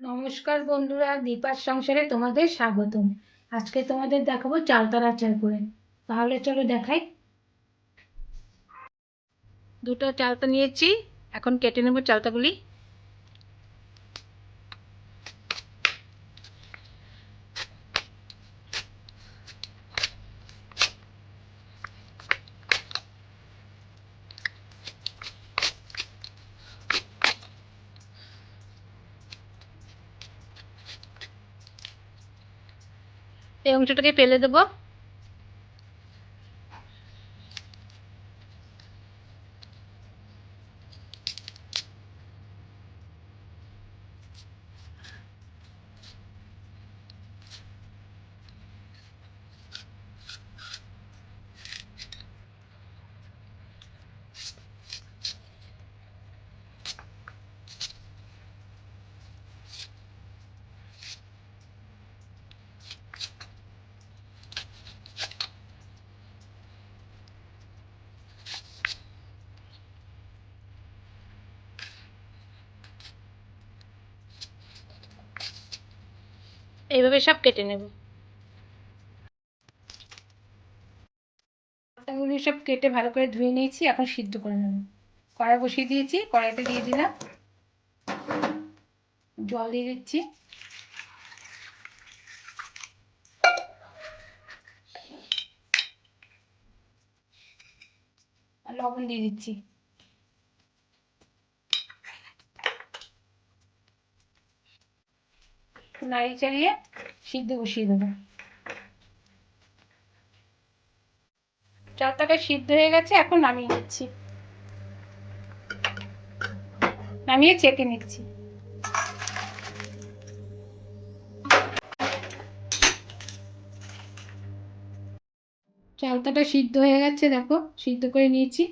নমস্কার বন্ধুরা, দীপার সংসারে তোমাদের স্বাগতম। আজকে তোমাদের দেখাবো চালতার আচার করে। তাহলে চলো দেখাই। দুটো চালতা নিয়েছি, এখন কেটে নেব চালতাগুলি। এই অংশটাকে ফেলে দেবো। এইভাবে সব কেটে নেব। পাতাগুলি সব কেটে ভালো করে ধুয়ে নিয়েছি, এখন সিদ্ধ করে নেব। কড়াই বসিয়ে দিয়েছি, কড়াইতে দিয়ে দিলাম। জল দিয়ে দিচ্ছি। লবণ দিয়ে দিচ্ছি। নাড়িয়ে চাড়িয়ে সিদ্ধ বসিয়ে দেবো। চালটাকে সিদ্ধ হয়ে গেছে, এখন নামিয়ে নিচ্ছি। নামিয়ে চেকে নিচ্ছি। চালতাটা সিদ্ধ হয়ে গেছে, দেখো, সিদ্ধ করে নিয়েছি।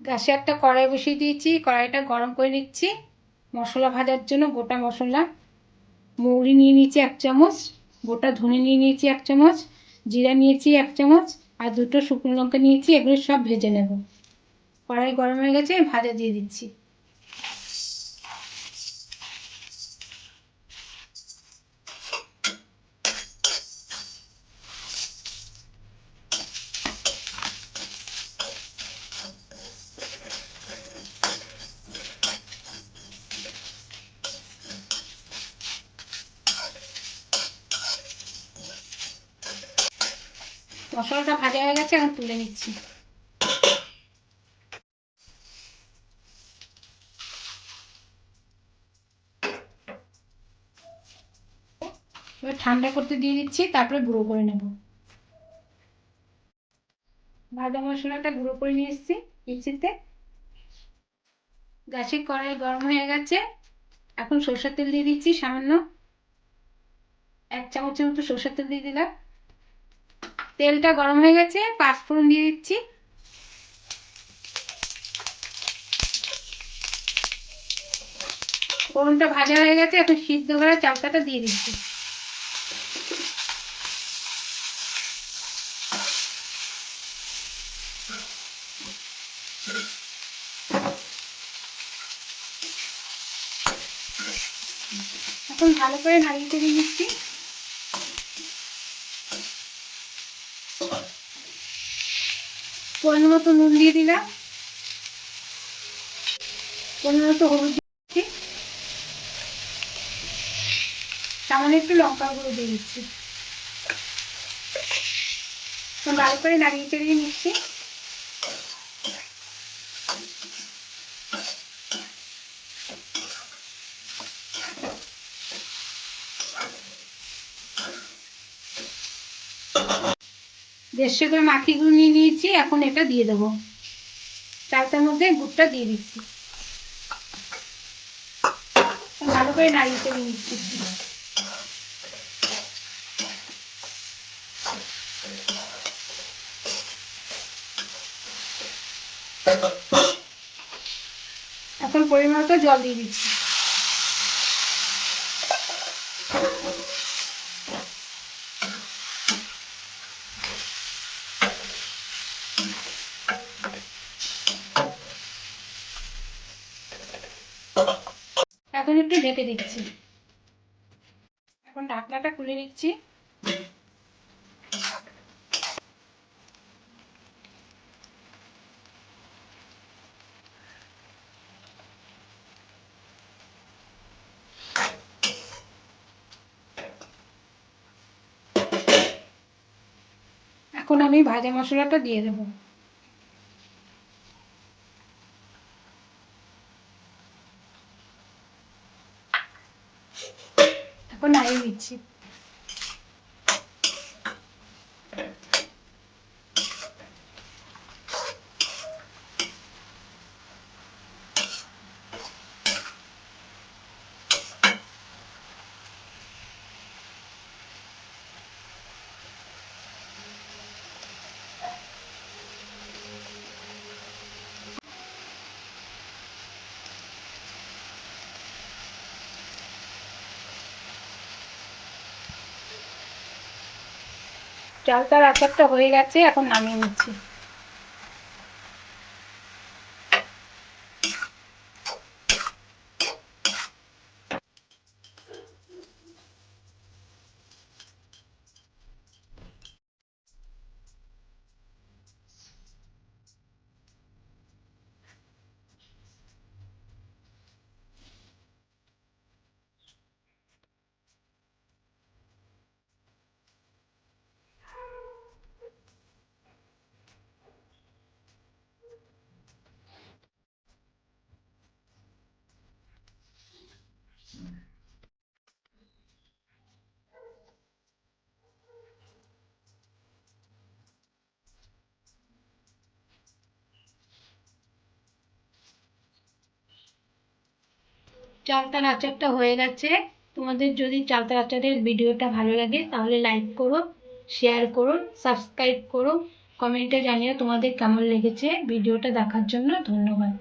গ্যাসে একটা কড়াই বসিয়ে দিয়েছি, কড়াইটা গরম করে নিচ্ছি। মশলা ভাজার জন্য গোটা মশলা। মৌরি নিয়ে নিয়েছি এক চামচ, গোটা ধনে নিয়ে নিয়েছি এক চামচ, জিরা নিয়েছি এক চামচ, আর দুটো শুকনো লঙ্কা নিয়েছি, এগুলো সব ভেজে নেব। কড়াই গরম হয়ে গেছে ভাজা দিয়ে দিচ্ছি। মশলাটা ভাজা হয়ে গেছে, এখন তুলে নিচ্ছি। এবার ঠান্ডা করতে দিয়ে দিচ্ছি, তারপরে গুঁড়ো করে নেব। ভাজা মশলাটা গুঁড়ো করে নিয়ে এসেছি মিক্সিতে। গ্যাসের কড়াই গরম হয়ে গেছে। এখন সরষের তেল দিয়ে দিচ্ছি সামান্য। এক চামচের মতো সরষের তেল দিয়ে দিলাম। তেলটা গরম হয়ে গেছে পাঁচফোড়ন দিয়ে দিচ্ছি। ফোড়নটা ভাজা হয়ে গেছে, এখন সিদ্ধ করা চালটাটা দিয়ে দিচ্ছি। এখন ভালো করে নাড়িয়ে চেড়ে দিচ্ছি পরিমাণ মতো নুন দিয়ে দিলাম। পরিমাণ মতো হলুদ দিচ্ছি। সামান্য একটু লঙ্কা গুঁড়ো দিয়ে দিচ্ছি। ভালো করে নাড়িয়ে চাড়িয়ে নিচ্ছি। দেড়শো গ্রাম আখি গুঁড়ো নিয়ে নিয়েছি, এখন এটা দিয়ে দেবো। চালটার মধ্যে গুড়টা দিয়ে দিচ্ছি। ভালো করে নাড়িয়ে চেড়ে এখন পরিমাণ জল দিয়ে দিচ্ছি। এখন একটু ঢেকে দিচ্ছি। এখন ঢাকনাটা খুলে নিচ্ছি। এখন আমি ভাজা মশলাটা দিয়ে দেবো। এখন নাড়িয়ে দিচ্ছি চালতার আচারটা হয়ে গেছে এখন নামিয়ে নিচ্ছি। চালতার আচারটা হয়ে গেছে। তোমাদের যদি চালতার আচারের ভিডিওটা ভালো লাগে, তাহলে লাইক করো শেয়ার করো সাবস্ক্রাইব করো। কমেন্টে জানিও তোমাদের কেমন লেগেছে ভিডিওটা দেখার জন্য। ধন্যবাদ।